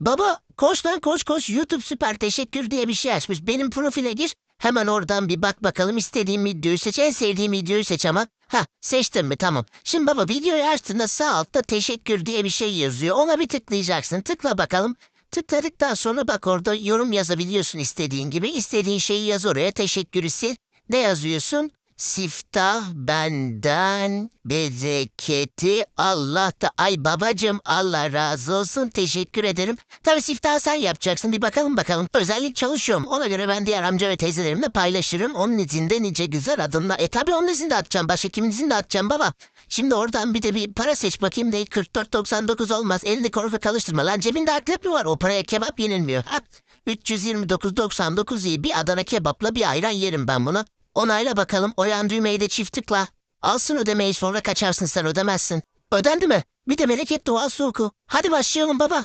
Baba koş lan koş koş YouTube süper teşekkür diye bir şey açmış. Benim profile gir. Hemen oradan bir bak bakalım istediğim videoyu seç. En sevdiğim videoyu seç ama. Ha seçtin mi tamam. Şimdi baba videoyu açtığında sağ altta teşekkür diye bir şey yazıyor. Ona bir tıklayacaksın. Tıkla bakalım. Tıkladıktan sonra bak orada yorum yazabiliyorsun istediğin gibi. İstediğin şeyi yaz oraya. Teşekkürü sil. Ne yazıyorsun? Siftah benden bereketi Allah da ay babacım Allah razı olsun teşekkür ederim. Tabii siftahı sen yapacaksın bir bakalım bakalım. Özellik çalışıyorum ona göre ben diğer amca ve teyzelerimle paylaşırım. Onun izinde nice güzel adımla. E tabii onun izinde atacağım başka kimin izinde atacağım baba. Şimdi oradan bir de bir para seç bakayım değil 44.99 olmaz. Elini korku kalıştırma lan cebinde akrep mi var o paraya kebap yenilmiyor. At 329.99 iyi bir Adana kebapla bir ayran yerim ben bunu. Onayla bakalım o yan düğmeyi de çift tıkla. Alsın ödemeyi sonra kaçarsın sen ödemezsin. Ödendi mi? Bir de bereket doğal su oku. Hadi başlayalım baba.